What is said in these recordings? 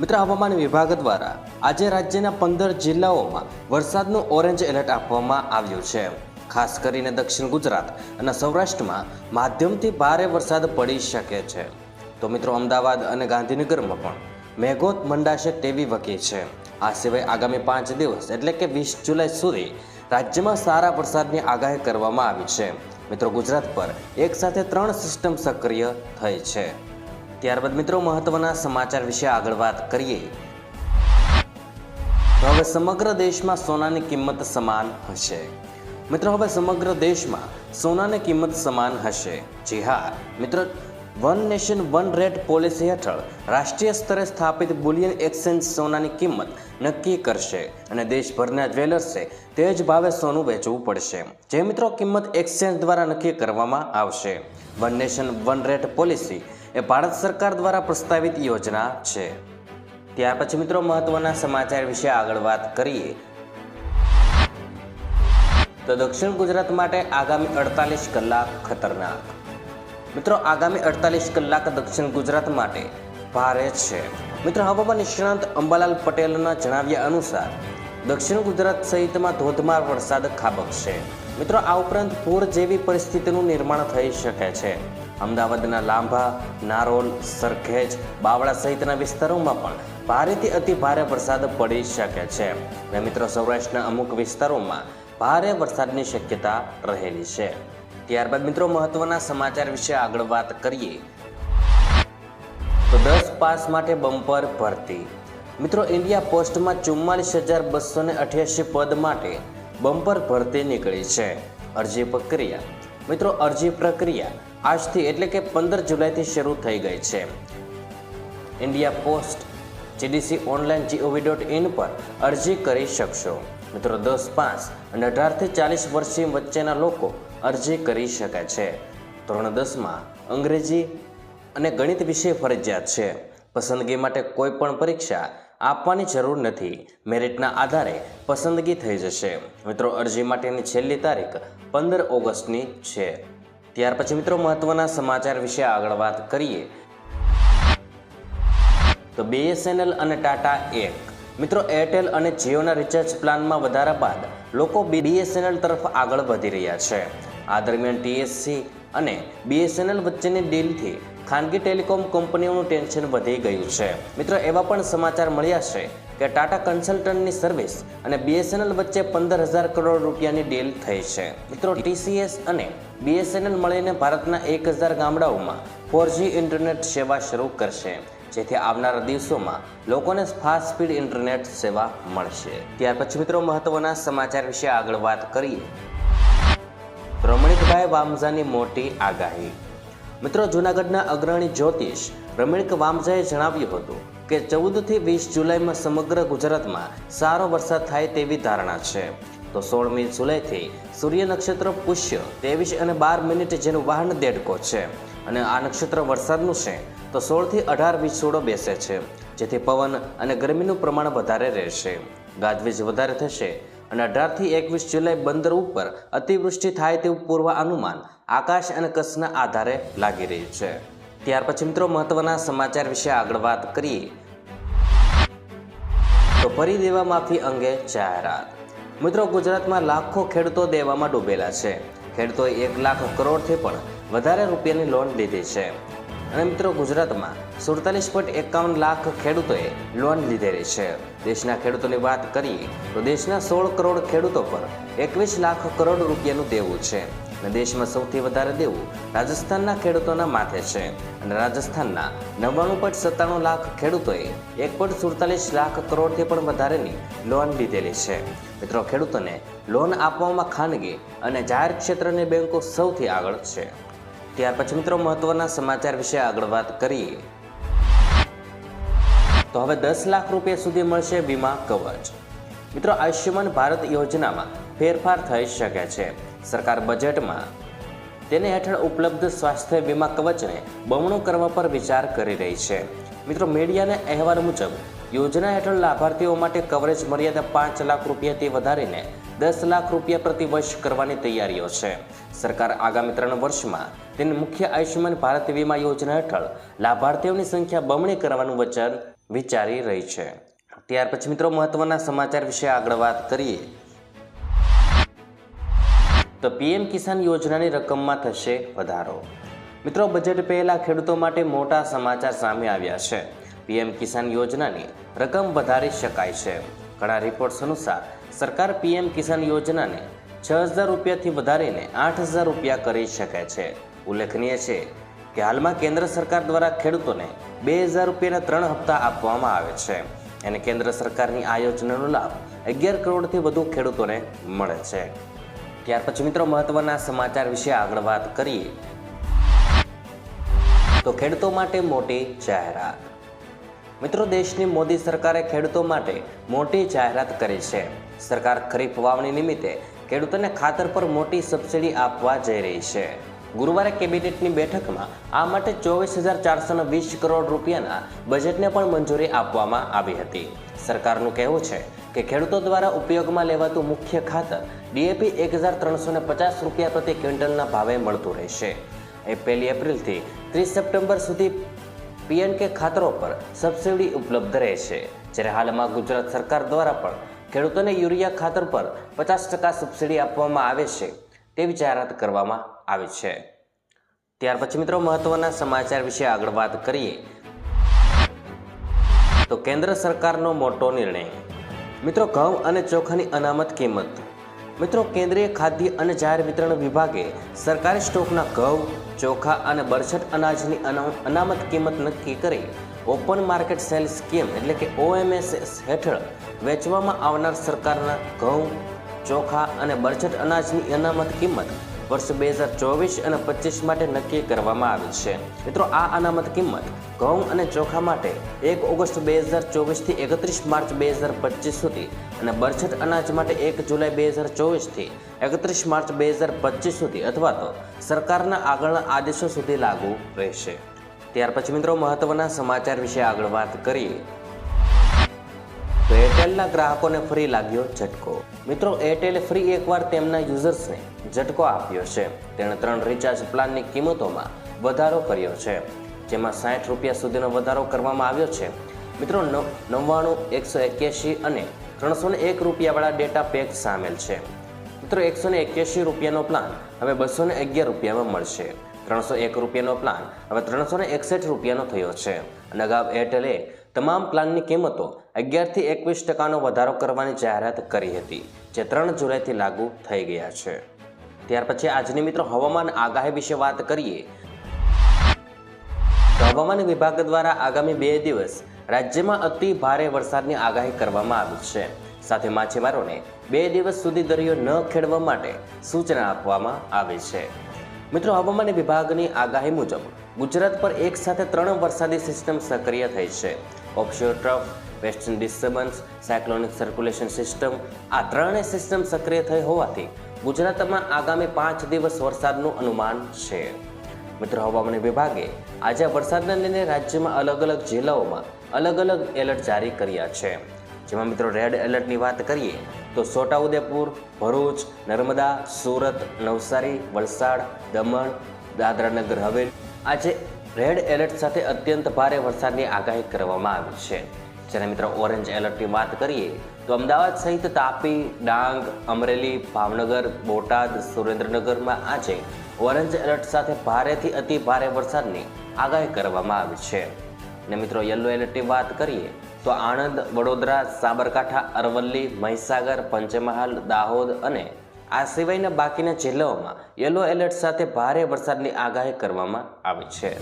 મિત્ર હવામાન વિભાગ દ્વારા આજે રાજ્યના પંદર જિલ્લાઓમાં વરસાદનું ઓરેન્જ એલર્ટ આપવામાં આવ્યું છે. ખાસ કરીને દક્ષિણ ગુજરાત અને સૌરાષ્ટ્રમાં માધ્યમથી ભારે વરસાદ પડી શકે છે. તો મિત્રો, અમદાવાદ અને ગાંધીનગરમાં પણ મેઘોત મંડાશે તેવી વકી છે. આ સિવાય આગામી પાંચ દિવસ એટલે કે વીસ જુલાઈ સુધી રાજ્યમાં સારા વરસાદની આગાહી કરવામાં આવી છે. મિત્રો, ગુજરાત પર એક સાથે ત્રણ સિસ્ટમ સક્રિય થઈ છે. ત્યારબાદ મિત્રો મહત્વના સમાચાર વિશે આગળ વાત કરીએ. હવે સમગ્ર દેશમાં સોનાની કિંમત સમાન હશે. મિત્રો હવે સમગ્ર દેશમાં સોનાની કિંમત સમાન હશે. જી હા, મિત્રો, one nation, one rate policy હેઠળ રાષ્ટ્રીય સ્તરે સ્થાપિત બુલિયન એક્સચેન્જ સોનાની કિંમત નક્કી કરશે અને દેશભરના જ્વેલર્સે તે જ ભાવે સોનું વેચવું પડશે. જે મિત્રો કિંમત એક્સચેન્જ દ્વારા નક્કી કરવામાં આવશે. One nation, one rate policy એ ભારત સરકાર દ્વારા પ્રસ્તાવિત યોજના છે. ત્યાર પછી મિત્રો મહત્વના સમાચાર વિશે આગળ વાત કરીએ. તો દક્ષિણ ગુજરાત માટે આગામી અડતાલીસ કલાક ખતરનાક. મિત્રો આગામી અડતાલીસ કલાક દક્ષિણ ગુજરાત માટે ભારે છે. મિત્રો હવામાન નિષ્ણાંત અંબાલાલ પટેલના જણાવ્યા અનુસાર, દક્ષિણ ગુજરાત સહિતમાં ધોધમાર વરસાદ ખાબકશે. મિત્રો આ ઉપરાંત પૂર જેવી પરિસ્થિતિનું નિર્માણ થઈ શકે છે. અમદાવાદના લાંભા, નારોલ, સરખેજ, બાવળા સહિતના વિસ્તારોમાં પણ ભારેથી અતિ ભારે વરસાદ પડી શકે છે. અને મિત્રો, સૌરાષ્ટ્રના અમુક વિસ્તારોમાં ભારે વરસાદની શક્યતા રહેલી છે. ત્યારબાદ મિત્રો, મહત્વના સમાચાર વિશે આગળ વાત કરીએ. તો દસ પાસ માટે બમ્પર ભરતી. મિત્રો, ઇન્ડિયા પોસ્ટમાં ચુમ્માલીસ હજાર બસો ને અઠ્યાસી પદ માટે બમ્પર ભરતી નીકળી છે. અરજી પ્રક્રિયા. મિત્રો, અરજી પ્રક્રિયા આજથી એટલે કે પંદર જુલાઈથી શરૂ થઈ ગઈ છે. India post GDC online gov dot in પર અરજી કરી શકશો. મિત્રો, દસ, પાંચ અને અઢારથી ચાલીસ વર્ષની વચ્ચેના લોકો અરજી કરી શકે છે. ધોરણ દસમાં અંગ્રેજી અને ગણિત વિષય ફરજિયાત છે. પસંદગી માટે કોઈ પણ પરીક્ષા આપવાની જરૂર નથી. મેરિટના આધારે પસંદગી થઈ જશે. મિત્રો, અરજી માટેની છેલ્લી તારીખ પંદર ઓગસ્ટની છે. ત્યાર પછી મિત્રો, મહત્વના સમાચાર વિશે આગળ વાત કરીએ. તો બીએસએનએલ અને ટાટા એક. મિત્રો, એરટેલ અને જીઓના રિચાર્જ પ્લાનમાં વધારા બાદ લોકો બીએસએનએલ તરફ આગળ વધી રહ્યા છે. આ દરમિયાન ટીએસસી અને બીએસએનએલ વચ્ચેની ડીલથી ખાનગી ટેલિકોમ કંપનીઓનું ટેન્શન વધી ગયું છે. મિત્રો, એવા પણ સમાચાર મળ્યા છે કે ટાટા કન્સલ્ટન્ટની સર્વિસ અને બીએસએનએલ વચ્ચે પંદર હજાર કરોડ રૂપિયાની ડીલ થઈ છે. મિત્રો, ટીસીએસ અને બીએસએનએલ મળીને ભારતના એક હજાર ગામડાઓમાં ફોરજી ઇન્ટરનેટ સેવા શરૂ કરશે, જેથી આવનારા દિવસોમાં લોકોને ફાસ્ટ સ્પીડ ઇન્ટરનેટ સેવા મળશે. ત્યાર પછી મિત્રો, મહત્વના સમાચાર વિશે આગળ વાત કરીએ. રમણીકભાઈ વામઝાની મોટી આગાહી. મિત્રો, જૂનાગઢના અગ્રણી જ્યોતિષ રમણીક વામઝાએ જણાવ્યું હતું કે ચૌદથી વીસ જુલાઈમાં સમગ્ર ગુજરાતમાં સારો વરસાદ થાય તેવી ધારણા છે. તો સોળમી જુલાઈથી સૂર્ય નક્ષત્ર પુષ્ય ત્રેવીસ અને બાર મિનિટ જેનું વાહન દેડકો છે અને આ નક્ષત્ર વરસાદનું છે, તો સોળથી અઢાર વિછોડો બેસે છે, જેથી પવન અને ગરમીનું પ્રમાણ વધારે રહેશે. ગાજવીજ વધારે થશે અને અઢારથી એકવીસ જુલાઈ બંદર ઉપર અતિવૃષ્ટિ થાય તેવું પૂર્વ અનુમાન આકાશ અને કચ્છના આધારે લાગી રહ્યું છે. ત્યાર પછી મિત્રો મહત્વના સમાચાર વિશે આગળ વાત કરીએ. તો ફરી દેવા માફી અંગે જાહેરાત. મિત્રો ગુજરાતમાં લાખો ખેડૂતો દેવામાં ડૂબેલા છે. ખેડૂતોએ એક લાખ કરોડથી પણ વધારે રૂપિયાની લોન લીધી છે. અને મિત્રો ગુજરાતમાં સુડતાલીસ પોઈન્ટ એકાવન લાખ ખેડૂતોએ લોન લીધેલી છે. દેશના ખેડૂતોની વાત કરીએ, તો દેશના સોળ કરોડ ખેડૂતો પર એકવીસ લાખ કરોડ રૂપિયાનું દેવું છે. અને દેશમાં સૌથી વધારે દેવું રાજસ્થાનના ખેડૂતોના માથે છે. અને રાજસ્થાનના નવ્વાણું પોઈન્ટ સત્તાણું લાખ ખેડૂતોએ એક પોઈન્ટ સુડતાલીસ લાખ કરોડથી પણ વધારેની લોન લીધેલી છે. મિત્રો, ખેડૂતોને લોન આપવામાં ખાનગી અને જાહેર ક્ષેત્રની બેંકો સૌથી આગળ છે. ત્યાર પછી મિત્રો, મહત્વના સમાચાર વિશે આગળ વાત કરીએ. તો હવે દસ લાખ રૂપિયા સુધી મળશે વીમા કવચ. મિત્રો, આયુષ્યમાન ભારત યોજનામાં ફેરફાર થઈ શકે છે. સરકાર બજેટમાં તેને હેઠળ ઉપલબ્ધ સ્વાસ્થ્ય વીમા કવચને બમણું કરવા પર વિચાર કરી રહી છે. મિત્રો, મીડિયાના અહેવાલ મુજબ, યોજના હેઠળ લાભાર્થીઓ માટે કવરેજ મર્યાદા પાંચ લાખ રૂપિયાથી વધારીને દસ લાખ રૂપિયા પ્રતિ વર્ષ કરવાની તૈયારીઓ છે. સરકાર આગામી ત્રણ વર્ષમાં તેની મુખ્ય આયુષ્યમાન ભારત વીમા યોજના હેઠળ લાભાર્થીઓની સંખ્યા બમણી કરવાનું વચન વિચારી રહી છે. ત્યાર પછી મિત્રો મહત્વના સમાચાર વિશે આગળ વાત કરીએ. તો પીએમ કિસાન યોજનાની રકમમાં થશે વધારો. મિત્રો બજેટ પહેલા ખેડૂતો માટે મોટા સમાચાર સામે આવ્યા છે. પીએમ કિસાન યોજનાની રકમ વધારી શકાય છે. ઘણા રિપોર્ટ્સ અનુસાર સરકાર પીએમ કિસાન યોજનાને છ હજાર રૂપિયાથી વધારીને આઠ હજાર રૂપિયા કરી શકે છે. ઉલ્લેખનીય છે કે હાલમાં કેન્દ્ર સરકાર દ્વારા ખેડૂતોને બે હજાર રૂપિયાના ત્રણ હપ્તા આપવામાં આવે છે. અને કેન્દ્ર સરકારની આ યોજનાનો લાભ અગિયાર કરોડથી વધુ ખેડૂતોને મળે છે. ત્યાર પછી મિત્રો મહત્વના સમાચાર વિશે આગળ વાત કરીએ. તો ખેડૂતો માટે મોટી જાહેરાત. મિત્રો દેશની મોદી સરકારે ખેડૂતો માટે મોટી જાહેરાત કરી છે. સરકાર ખરીફ વાવણી નિમિત્તે ખેડૂતોને ખાતર પર મોટી સબસિડી આપવા જઈ રહી છે. ગુરુવારે કેબિનેટની બેઠકમાં આ માટે ચોવીસ હજાર ચારસો વીસ કરોડ રૂપિયાના બજેટને પણ મંજૂરી આપવામાં આવી હતી. સરકારનું કહેવું છે કે ખેડૂતો દ્વારા ઉપયોગમાં લેવાતું મુખ્ય ખાતર ડીએપી એક હજાર ત્રણસો પચાસ રૂપિયા પ્રતિ ક્વિન્ટલના ભાવે મળતું રહેશે. એ પહેલી એપ્રિલથી ત્રીસ સપ્ટેમ્બર સુધી પીએનકે ખાતરો પર સબસિડી ઉપલબ્ધ રહેશે. જ્યારે હાલમાં ગુજરાત સરકાર દ્વારા પણ ખેડૂતોને યુરિયા ખાતર પર પચાસ ટકા સબસિડી આપવામાં આવે છે. તેવી જાહેરાત કરવામાં આવી છે. ત્યાર પછી મિત્રો મહત્વના સમાચાર વિશે આગળ વાત કરીએ. તો કેન્દ્ર સરકારનો મોટો નિર્ણય. મિત્રો ઘઉં અને ચોખાની અનામત કિંમત. મિત્રો કેન્દ્રીય ખાદ્ય અને જાહેર વિતરણ વિભાગે સરકારી સ્ટોકના ઘઉં, ચોખા અને બરછટ અનાજની અના- અનામત કિંમત નક્કી કરી ઓપન માર્કેટ સેલ સ્કીમ એટલે કે ઓએમએસએસ હેઠળ વેચવામાં આવનાર સરકારના ઘઉં ચોખા અને બરછટ અનાજની અનામત કિંમત વર્ષ બે હજાર ચોવીસ અને પચીસ માટે નક્કી કરવામાં આવી છે. મિત્રો, આ અનામત કિંમત ઘઉં અને ચોખા માટે એક ઓગસ્ટ બે હજાર ચોવીસથી એકત્રીસ માર્ચ બે હજાર પચીસ સુધી અને બરછટ અનાજ માટે એક જુલાઈ બે હજાર ચોવીસથી એકત્રીસ માર્ચ બે હજાર પચીસ સુધી અથવા તો સરકારના આગળના આદેશો સુધી લાગુ રહેશે. ત્યાર પછી મિત્રો, મહત્વના સમાચાર વિશે આગળ વાત કરીએ. એરટેલના ગ્રાહકોને ફ્રી લાગ્યો ઝટકો. મિત્રો એરટેલે ફ્રી એકવાર તેમના યુઝર્સને ઝટકો આપ્યો છે. તેણે ત્રણ રિચાર્જ પ્લાનની કિંમતોમાં વધારો કર્યો છે. જેમાં સાઠ રૂપિયા સુધીનો વધારો કરવામાં આવ્યો છે. મિત્રો નવ્વાણું, એકસો એક્યાસી અને ત્રણસો ને એક રૂપિયાવાળા ડેટા પેક સામેલ છે. મિત્રો, એકસો ને એક્યાસી રૂપિયાનો પ્લાન હવે બસો ને અગિયાર રૂપિયામાં મળશે. ત્રણસો એક રૂપિયાનો પ્લાન હવે ત્રણસો ને એકસઠ રૂપિયાનો થયો છે. અને અગાઉ એરટેલે તમામ પ્લાનની કિંમતો અગિયારથી એકવીસ ટકાનો વધારો કરવાની જાહેરાત કરી હતી, જે ત્રણ જુલાઈથી લાગુ થઈ ગયા છે. ત્યાર પછી આજની મિત્રો હવામાન આગાહી વિશે વાત કરીએ. હવામાન વિભાગ દ્વારા આગામી બે દિવસ રાજ્યમાં અતિ ભારે વરસાદની આગાહી કરવામાં આવી છે. સાથે માછીમારોને બે દિવસ સુધી દરિયો ન ખેડવા માટે સૂચના આપવામાં આવી છે. મિત્રો હવામાન વિભાગની આગાહી મુજબ ગુજરાત પર એક સાથે ત્રણ વરસાદી સિસ્ટમ સક્રિય થઈ છે. Offshore trough western disturbance cyclonic circulation system આ ત્રણેય સિસ્ટમ સક્રિય થઈ હોવાથી ગુજરાતમાં આગામી પાંચ દિવસ વરસાદનું અનુમાન છે. મિત્રો, હવામાન વિભાગે આજે વરસાદને લઈને રાજ્યમાં અલગ અલગ જિલ્લાઓમાં અલગ અલગ એલર્ટ જારી કર્યા છે. જેમાં મિત્રો રેડ એલર્ટની વાત કરીએ તો છોટાઉદેપુર, ભરૂચ, નર્મદા, સુરત, નવસારી, વલસાડ, દમણ, દાદરાનગર, હવેલી આજે રેડ એલર્ટ સાથે અત્યંત ભારે વરસાદની આગાહી કરવામાં આવી છે. જ્યારે મિત્રો ઓરેન્જ એલર્ટની વાત કરીએ, તો અમદાવાદ સહિત તાપી, ડાંગ, અમરેલી, ભાવનગર, બોટાદ, સુરેન્દ્રનગરમાં આજે ઓરેન્જ એલર્ટ સાથે ભારેથી અતિ ભારે વરસાદની આગાહી કરવામાં આવી છે. અને મિત્રો યલો એલર્ટની વાત કરીએ, તો આણંદ, વડોદરા, સાબરકાંઠા, અરવલ્લી, મહીસાગર, પંચમહાલ, દાહોદ અને આ સિવાયના બાકીના જિલ્લાઓમાં યલો એલર્ટ સાથે ભારે વરસાદની આગાહી કરવામાં આવી છે.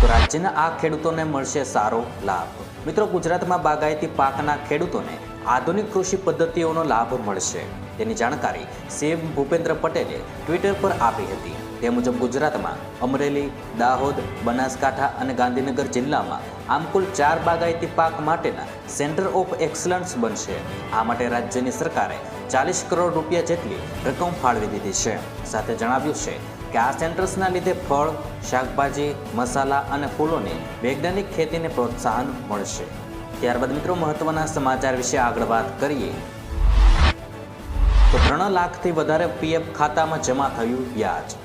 તો રાજ્યના આ ખેડૂતોને મળશે સારો લાભ. મિત્રો, ગુજરાતમાં બાગાયતી પાકના ખેડૂતોને આધુનિક કૃષિ પદ્ધતિઓનો લાભ મળશે. તેની જાણકારી સીએમ ભૂપેન્દ્ર પટેલે ટ્વિટર પર આપી હતી. તે મુજબ, ગુજરાતમાં અમરેલી, દાહોદ, બનાસકાંઠા અને ગાંધીનગર જિલ્લામાં આમ કુલ ચાર બાગાયતી પાક માટેના સેન્ટર ઓફ એક્સલન્સ બનશે. આ માટે રાજ્યની સરકારે ચાલીસ કરોડ રૂપિયા જેટલી રકમ ફાળવી દીધી છે. સાથે જણાવ્યું છે કે આ સેન્ટર્સના લીધે ફળ, શાકભાજી, મસાલા અને ફૂલોની વૈજ્ઞાનિક ખેતીને પ્રોત્સાહન મળશે. ત્યારબાદ મિત્રો, મહત્વના સમાચાર વિશે આગળ વાત કરીએ. તો ત્રણ લાખથી વધારે પીએફ ખાતામાં જમા થયું વ્યાજ.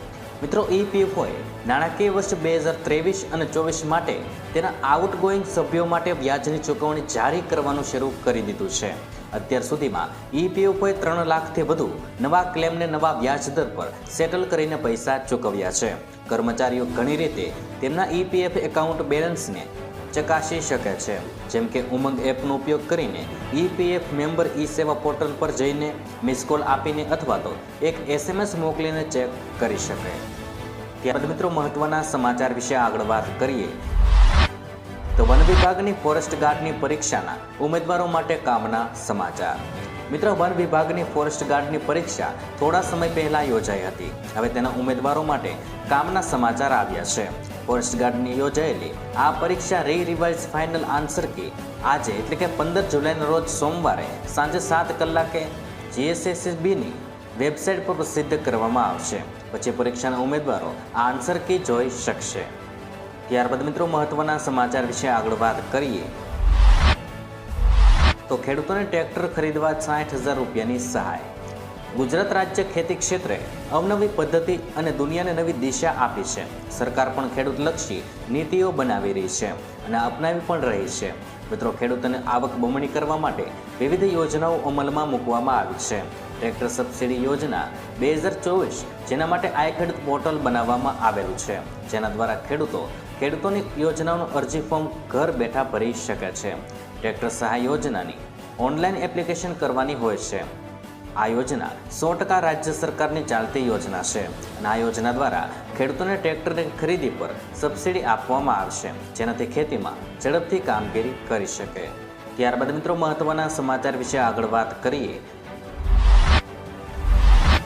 મિત્રો ઈપીએફઓએ નાણાકીય વર્ષ બે હજાર ત્રેવીસ અને ચોવીસ માટે તેના આઉટગોઈંગ સભ્યો માટે વ્યાજની ચૂકવણી જારી કરવાનું શરૂ કરી દીધું છે. અત્યાર સુધીમાં ઈપીએફઓએ ત્રણ લાખથી વધુ નવા ક્લેમને નવા વ્યાજ દર પર સેટલ કરીને પૈસા ચૂકવ્યા છે. કર્મચારીઓ ઘણી રીતે તેમના ઈપીએફ એકાઉન્ટ બેલેન્સને ચકાસી શકે છે. જેમ કે ઉમંગ એપનો ઉપયોગ કરીને ઈપીએફ મેમ્બર ઈ સેવા પોર્ટલ પર જઈને મિસ કોલ આપીને અથવા તો એક એસએમએસ મોકલીને ચેક કરી શકે. ત્યારબાદ મિત્રો મહત્વના સમાચાર વિશે આગળ વાત કરીએ. તો વન વિભાગની ફોરેસ્ટ ગાર્ડની પરીક્ષાના ઉમેદવારો માટે કામના સમાચાર. મિત્રો, વન વિભાગની ફોરેસ્ટ ગાર્ડની પરીક્ષા થોડા સમય પહેલા યોજાઈ હતી. હવે તેના ઉમેદવારો માટે કામના સમાચાર આવ્યા છે. ફોરેસ્ટ ગાર્ડની યોજાયેલી આ પરીક્ષા re revise final answer key આજે, એટલે કે પંદર જુલાઈના રોજ સોમવારે સાંજે સાત કલાકે જીએસએસબીની વેબસાઇટ પર પ્રસિદ્ધ કરવામાં આવશે. પછી પરીક્ષાના ઉમેદવારો આ આન્સર કી જોઈ શકશે. ત્યારબાદ મિત્રો મહત્વના સમાચાર વિશે આગળ વાત કરીએ. તો ખેડૂતોને ટ્રેક્ટર ખરીદવા સાઠ હજાર રૂપિયાની સહાય. ગુજરાત રાજ્ય ખેતી ક્ષેત્રે અવનવી પદ્ધતિ અને દુનિયાને નવી દિશા આપી છે. સરકાર પણ ખેડૂતલક્ષી નીતિઓ બનાવી રહી છે અને અપનાવી પણ રહી છે. મિત્રો, ખેડૂતોને આવક બમણી કરવા માટે વિવિધ યોજનાઓ અમલમાં મૂકવામાં આવી છે. ટ્રેક્ટર સબસિડી યોજના બે હજાર ચોવીસ જેના માટે આઈ ખેડૂત પોર્ટલ બનાવવામાં આવેલું છે. જેના દ્વારા ખેડૂતો ખેડૂતોની યોજનાનું અરજી ફોર્મ ઘર બેઠા ભરી શકે છે. ટ્રેક્ટર સહાય યોજનાની ઓનલાઈન એપ્લિકેશન કરવાની હોય છે. આ યોજના સો ટકા રાજ્ય સરકારની ચાલતી યોજના છે અને આ યોજના દ્વારા ખેડૂતોને ટ્રેક્ટરની ખરીદી પર સબસિડી આપવામાં આવશે, જેનાથી ખેતીમાં ઝડપથી કામગીરી કરી શકે. ત્યારબાદ મિત્રો, મહત્વના સમાચાર વિશે આગળ વાત કરીએ.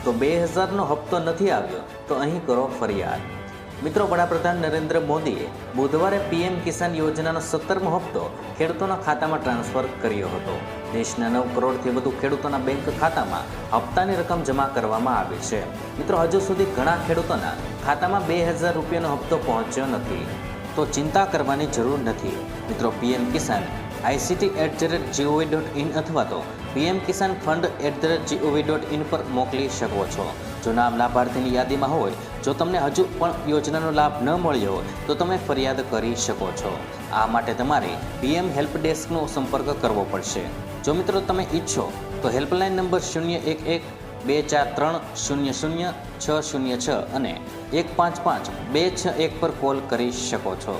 તો બે હજારનો હપ્તો નથી આવ્યો, તો અહીં કરો ફરિયાદ. મિત્રો, વડાપ્રધાન નરેન્દ્ર મોદીએ બુધવારે પીએમ કિસાન યોજનાનો સત્તરમો હપ્તો ખેડૂતોના ખાતામાં ટ્રાન્સફર કર્યો હતો. દેશના નવ કરોડથી વધુ ખેડૂતોના બેંક ખાતામાં હપ્તાની રકમ જમા કરવામાં આવી છે. મિત્રો, હજુ સુધી ઘણા ખેડૂતોના ખાતામાં બે હજાર રૂપિયાનો હપ્તો પહોંચ્યો નથી. તો ચિંતા કરવાની જરૂર નથી. મિત્રો, PM Kisan ICT at the rate gov dot in અથવા તો PM Kisan fund at the rate gov dot in પર મોકલી શકો છો. જો નામ લાભાર્થીની યાદીમાં હોય, જો તમને હજુ પણ યોજનાનો લાભ ન મળ્યો હોય, તો તમે ફરિયાદ કરી શકો છો. આ માટે તમારે પીએમ હેલ્પ ડેસ્કનો સંપર્ક કરવો પડશે. જો મિત્રો તમે ઈચ્છો, તો હેલ્પલાઇન નંબર શૂન્ય એક એક બે ચાર ત્રણ શૂન્ય શૂન્ય છ શૂન્ય છ અને એક પાંચ પાંચ બે છ એક પર કોલ કરી શકો છો.